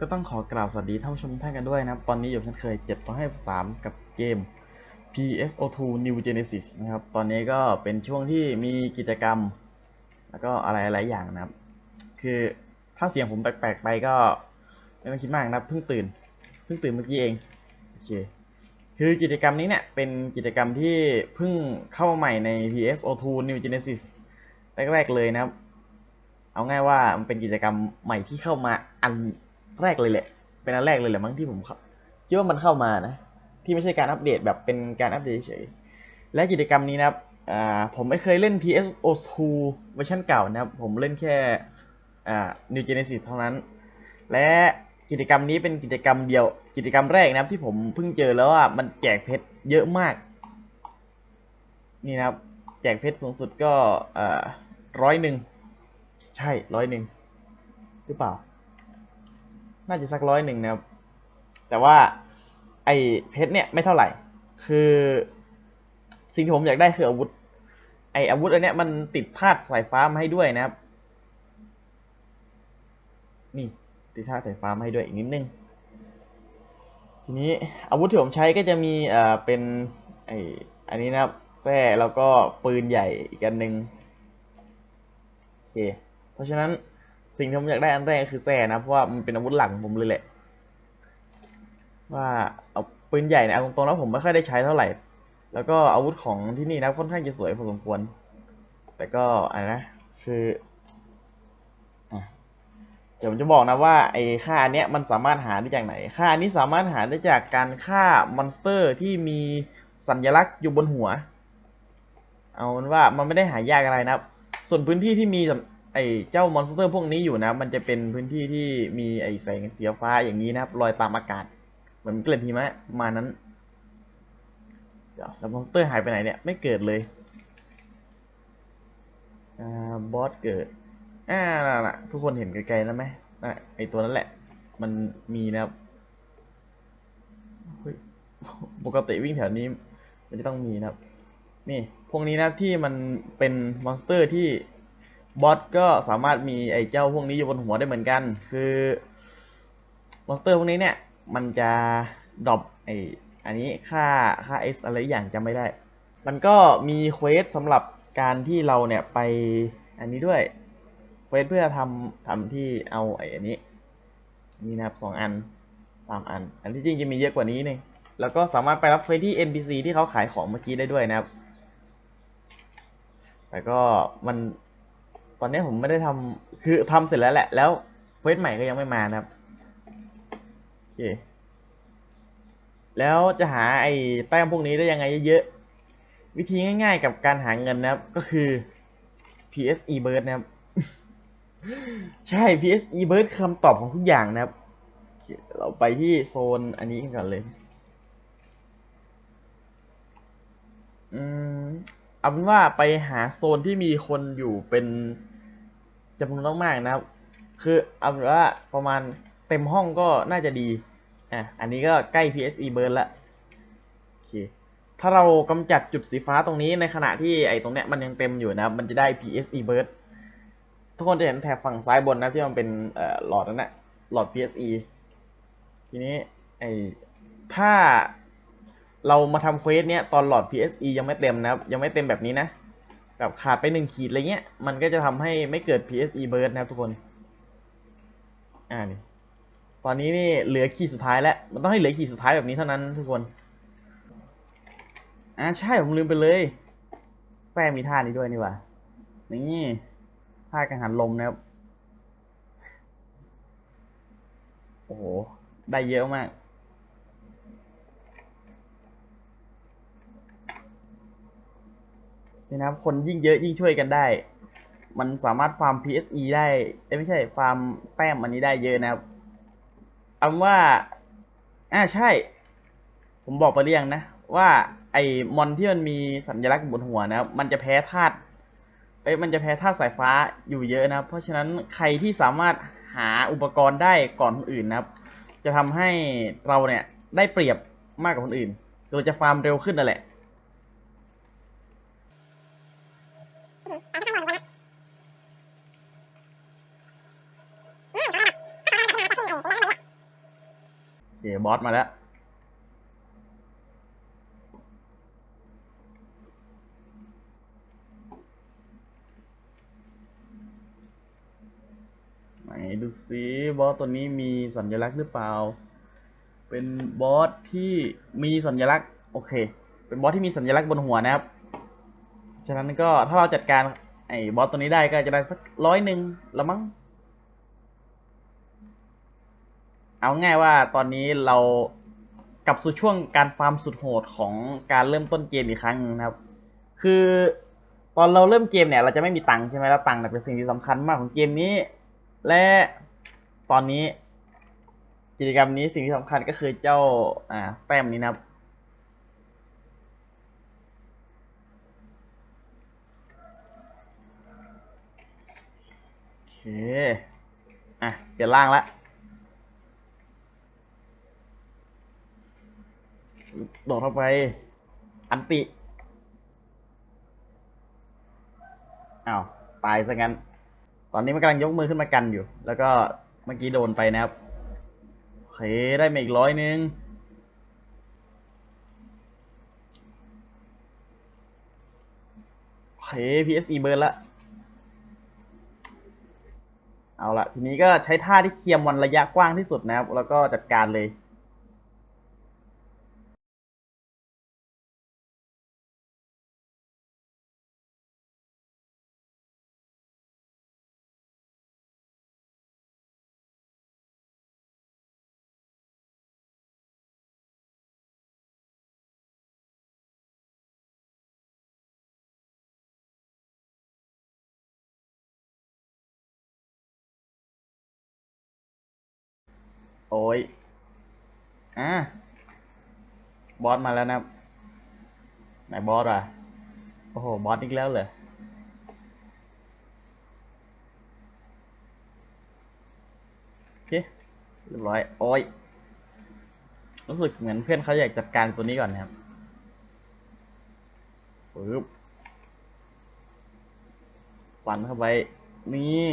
ก็ต้องขอกล่าวสวัสดีท่านผู้ชมทุกท่านกันด้วยนะครับ ตอนนี้อยู่เช่นเคย7ต่อให้3กับเกม PSO2 New Genesis นะครับ ตอนนี้ก็เป็นช่วงที่มีกิจกรรม แล้วก็อะไรหลายอย่างนะครับ คือถ้าเสียงผมแปลกๆไปก็ไม่ต้องคิดมากนะเพิ่งตื่น เพิ่งตื่นเมื่อกี้เอง โอเค คือกิจกรรมนี้เนี่ยเป็นกิจกรรมที่เพิ่งเข้าใหม่ใน PSO2 New Genesis แรกๆเลยนะครับ เอาง่ายว่ามันเป็นกิจกรรมใหม่ที่เข้ามาอัน แรกเลยแหละ เป็นอันแรกเลยแหละมั้งที่ผมคิดว่ามันเข้ามานะ ที่ไม่ใช่การอัปเดตแบบเป็นการอัปเดตเฉย และกิจกรรมนี้นะครับผมไม่เคยเล่น PSO2 เวอร์ชันเก่านะครับ ผมเล่นแค่ New Genesis เท่านั้น และกิจกรรมนี้เป็นกิจกรรมเดียว กิจกรรมแรกนะครับที่ผมเพิ่งเจอแล้วว่ามันแจกเพชรเยอะมาก นี่นะครับ แจกเพชรสูงสุดก็ร้อยหนึ่ง ใช่ร้อยหนึ่งหรือเปล่า น่าจะสักร้อยหนึ่งนะครับ แต่ว่าไอ้เพชรเนี่ยไม่เท่าไหร่ คือสิ่งที่ผมอยากได้คืออาวุธ ไอ้อาวุธอันเนี้ยมันติดธาตุสายฟ้ามาให้ด้วยนะครับ นี่ติดธาตุสายฟ้ามาให้ด้วยอีกนิดนึง ทีนี้อาวุธที่ผมใช้ก็จะมีเอ่อเป็นไอ้อันนี้นะครับแส้แล้วก็ปืนใหญ่อีกอันหนึ่งโอเค เพราะฉะนั้น สิ่งที่ผมอยากได้อันแรกคือแส้นะ เพราะว่ามันเป็นอาวุธหลักของผมเลยแหละ ว่าเอาปืนใหญ่เนี่ยเอาตรงๆแล้วผมไม่ค่อยได้ใช้เท่าไหร่ แล้วก็อาวุธของที่นี่นะค่อนข้างจะสวยพอสมควร แต่ก็อะไรนะคือเดี๋ยวผมจะบอกนะว่าไอ้ค่าอันเนี้ยมันสามารถหาได้จากไหน ค่าอันนี้สามารถหาได้จากการฆ่ามอนสเตอร์ที่มีสัญลักษณ์อยู่บนหัว เอาเป็นว่ามันไม่ได้หายากอะไรนะ ส่วนพื้นที่ที่มี ไอ้เจ้ามอนสเตอร์พวกนี้อยู่นะ มันจะเป็นพื้นที่ที่มีไอ้แสงสีฟ้าอย่างนี้นะครับลอยตามอากาศ เหมือนเกล็ดหิมะมานั้นเดี๋ยวแล้วมอนสเตอร์หายไปไหนเนี่ยไม่เกิดเลยอ่าบอสเกิดอ่าน่ะนะทุกคนเห็นไกลๆแล้วไหมน่ะไอตัวนั้นแหละ มันมีนะครับปกติวิ่งแถวนี้ มันจะต้องมีนะครับ นี่พวกนี้นะที่มันเป็นมอนสเตอร์ที่ บอสก็สามารถมีไอ้เจ้าพวกนี้อยู่บนหัวได้เหมือนกัน คือมอนสเตอร์พวกนี้เนี่ย มันจะดรอปไอ้อันนี้ค่าค่า S อะไรอย่างจำไม่ได้ มันก็มีเควสสำหรับการที่เราเนี่ยไปอันนี้ด้วยเควสเพื่อทำทำที่เอาไอ้อันนี้ นี่นะครับสองอันสามอัน อันที่จริงจะมีเยอะกว่านี้นี่แล้วก็สามารถไปรับเควสที่ NPC ที่เขาขายของเมื่อกี้ได้ด้วยนะครับ แต่ก็มัน ตอนนี้ผมไม่ได้ทำคือทำเสร็จแล้วแหละ แล้วเควสใหม่ก็ยังไม่มานะครับ โอเค แล้วจะหาไอ้แต้มพวกนี้ได้ยังไงเยอะๆ วิธีง่ายๆกับการหาเงินนะครับ ก็คือ PSE Bird นะครับ ใช่ PSE Bird คือคำตอบของทุกอย่างนะครับเคเราไปที่โซนอันนี้กันก่อนเลย อืม เอาเป็นว่าไปหาโซนที่มีคนอยู่เป็นจำนวนมากๆนะครับ คือเอาเป็นว่าประมาณเต็มห้องก็น่าจะดีอะอันนี้ก็ใกล้ PSE Burn ละโอเคถ้าเรากำจัดจุดสีฟ้าตรงนี้ในขณะที่ไอ้ตรงเนี้ยมันยังเต็มอยู่นะครับ มันจะได้ PSE Burn ทุกคนจะเห็นแถบฝั่งซ้ายบนนะที่มันเป็นเอ่อหลอดนั่นแหละหลอด PSE ทีนี้ไอ้ถ้า เรามาทำเควสเนี้ยตอนหลอด PSE ยังไม่เต็มนะครับ ยังไม่เต็มแบบนี้นะแบบขาดไปหนึ่งขีดอะไรเงี้ย มันก็จะทำให้ไม่เกิด PSE Burn นะครับทุกคน อ่านี่ ตอนนี้นี่เหลือขีดสุดท้ายแล้ว มันต้องให้เหลือขีดสุดท้ายแบบนี้เท่านั้นทุกคน อ่าใช่ผมลืมไปเลยแป้มีท่านี้ด้วยนี่ว่านี่ท่ากังหันลมนะครับ โอ้โห ได้เยอะมาก นี่นะครับ คนยิ่งเยอะยิ่งช่วยกันได้ มันสามารถฟาร์ม PSE ได้ไม่ใช่ฟาร์มแต้มอันนี้ได้เยอะนะครับเอาว่าอ่าใช่ ผมบอกไปหรือยังนะ ว่าไอ้มอนที่มันมีสัญลักษณ์บนหัวนะครับ มันจะแพ้ธาตุเอ้ยมันจะแพ้ธาตุสายฟ้าอยู่เยอะนะครับ เพราะฉะนั้นใครที่สามารถหาอุปกรณ์ได้ก่อนคนอื่นนะครับ จะทำให้เราเนี่ยได้เปรียบมากกว่าคนอื่น โดยจะฟาร์มเร็วขึ้นนั่นแหละ เเคบอสมาแล้วไหนดูซิบอสตัวนี้มีสัญลักษณ์หรือเปล่า เป็นบอสที่มีสัญลักษณ์ โอเค เป็นบอสที่มีสัญลักษณ์บนหัวนะครับ ฉะนั้นก็ถ้าเราจัดการไอ้บอสตัวนี้ได้ก็จะได้สักร้อยหนึ่งละมั้ง เอาง่ายว่าตอนนี้เรากลับสู่ช่วงการฟาร์มสุดโหดของการเริ่มต้นเกมอีกครั้งนึงนะครับ คือตอนเราเริ่มเกมเนี่ย เราจะไม่มีตังค์ใช่ไหมแล้วตังค์เป็นสิ่งที่สำคัญมากของเกมนี้ และตอนนี้กิจกรรมนี้สิ่งที่สำคัญก็คือเจ้าอ่าแต้มนี้นะครับ อเคอะ เปลี่ยนร่างละโดดเข้าไป อันติ อ้าว ตายซะงั้น ตอนนี้มันกำลังยกมือขึ้นมากันอยู่ แล้วก็เมื่อกี้โดนไปนะครับโอเคได้มาอีกร้อยหนึ่งโอเค PSE เบิร์นละ เอาละทีนี้ก็ใช้ท่าที่เคลียมวันระยะกว้างที่สุดนะครับ แล้วก็จัดการเลย โอ้ย อะ บอสมาแล้วนะ ไหนบอสอะ โอ้โห บอสอีกแล้วเหรอโอเคเรียบร้อย โอ้ย รู้สึกเหมือนเพื่อนเขาอยากจัดการตัวนี้ก่อนนะครับปึ๊บฟันเข้าไป นี่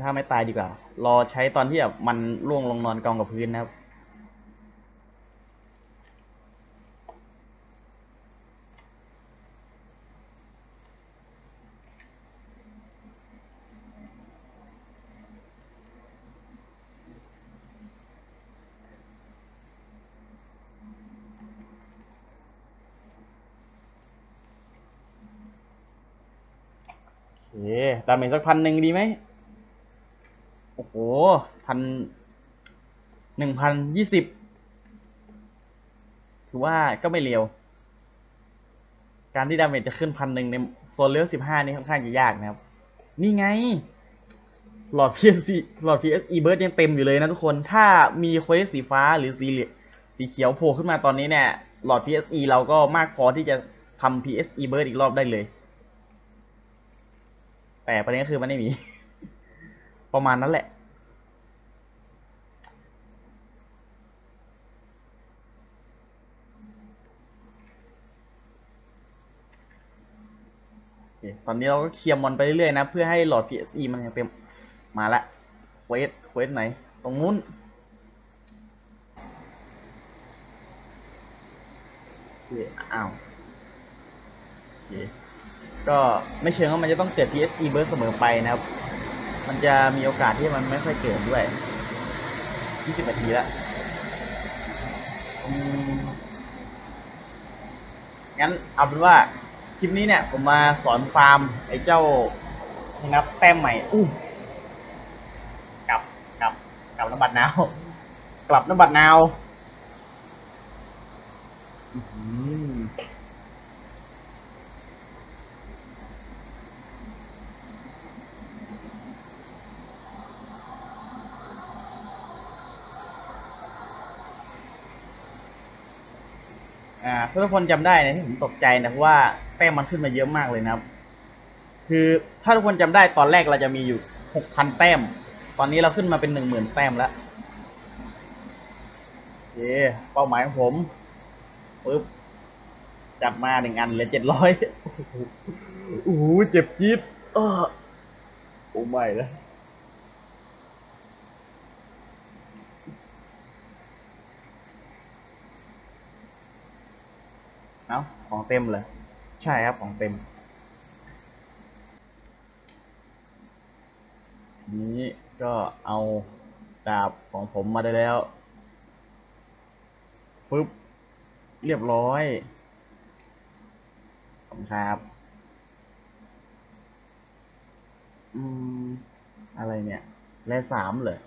ยังไม่ใช่ท่าไม่ตายดีกว่า รอใช้ตอนที่แบบมันล่วงลงนอนกองกับพื้นนะครับ โอเคดาเมจสักพันหนึ่งดีไหม อ้โหพันหนึ่งพันยี่สิบถือว่าก็ไม่เร็ว การที่ดาเมจจะขึ้นพันหนึ่งในโซนเลเวลสิบห้านี่ค่อนข้างจะยากนะครับ นี่ไง หลอด PSE หลอด PSE เบิร์ดยังเต็มอยู่เลยนะทุกคน ถ้ามีเควสสีฟ้าหรือสีเหลืองสีเขียวโผล่ขึ้นมาตอนนี้เนี่ย หลอด PSE เราก็มากพอที่จะทำ PSE เบิร์ดอีกรอบได้เลย แต่ประเด็นก็คือมันไม่มี ประมาณนั้นแหละ โอเค ตอนนี้เราก็เคลียร์มอนไปเรื่อยๆนะ เพื่อให้หลอด PSE มันยังเต็มมาละเควสเควสไหน ตรงนู้นอ้าวโอเคก็ไม่เชิงว่ามันจะต้องเกิด PSE เบิร์เสมอไปนะครับ มันจะมีโอกาสที่มันไม่ค่อยเกิดด้วย 20นาทีแล้วงั้นเอาเป็นว่า คลิปนี้เนี่ยผมมาสอนฟาร์มไอ้เจ้านับแต้มใหม่อู้กลับกลับกลับน้ำบัตรนาวกลับน้ำบัตรนาวอื้อหืออ่าทุกคนจำได้นะที่ผมตกใจนะเพราะว่า แต้มมันขึ้นมาเยอะมากเลยนะครับ คือถ้าทุกคนจำได้ตอนแรกเราจะมีอยู่หกพันแต้ม ตอนนี้เราขึ้นมาเป็นหนึ่งหมื่นแต้มแล้วเคเป้าหมายของผมปึ๊บจับมาหนึ่งอันเหลือเจ็ดร้อยโอ้โหเจ็บจี๊ดเออโอ้ไม่แล้วเอาของเต็มเลย ใช่ครับของเต็ม นี้ก็เอาดาบของผมมาได้แล้วปึ๊บ เรียบร้อยขอบคุณครับ อืม อะไรเนี่ยแร่สามเลย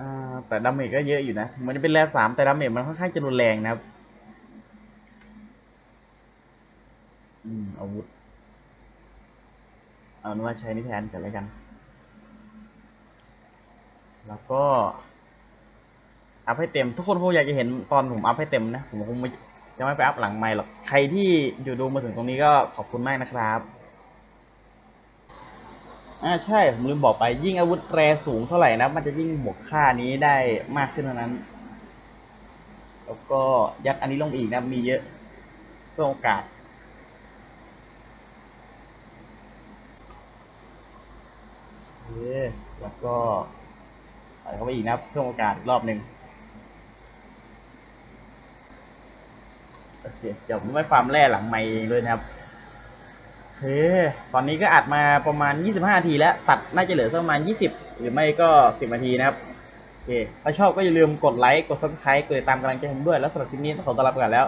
อ่าแต่ดาเมจก็เยอะอยู่นะ ถึงมันจะเป็นแร่สามแต่ดาเมจมันค่อนข้างจะรุนแรงนะครับ อืมอาวุธ เอาเป็นว่าใช้นี่แทนกันแล้วกัน แล้วก็ อัพให้เต็ม ทุกคนคงอยากจะเห็นตอนผมอัพให้เต็มนะ ผมคงไม่จะไม่ไปอัพหลังไม่หรอก ใครที่อยู่ดูมาถึงตรงนี้ก็ขอบคุณมากนะครับอ่าใช่ผมลืมบอกไปยิ่งอาวุธแรสูงเท่าไหร่นะ มันจะยิ่งบวกค่านี้ได้มากขึ้นเท่านั้น แล้วก็ยัดอันนี้ลงอีกนะมีเยอะเพื่อโอกาส โอ เคแล้วก็ใส่เข้าไปอีกนะเพิ่มโอกาสอีกรอบหนึ่งโอเคเดี๋ยวผมไปฟาร์มแร่หลังไมค์เองด้วยนะครับเคตอนนี้ก็อัดมาประมาณ 25นาทีแล้ว ตัดน่าจะเหลือสักประมาณ 20 หรือไม่ก็ 10นาทีนะครับโอเคถ้าชอบก็อย่าลืมกดไลค์ กด subscribe กดติดตามกำลังใจผมด้วย แล้วสำหรับคลิปนี้ต้องขอตัวลาไปก่อนแล้ว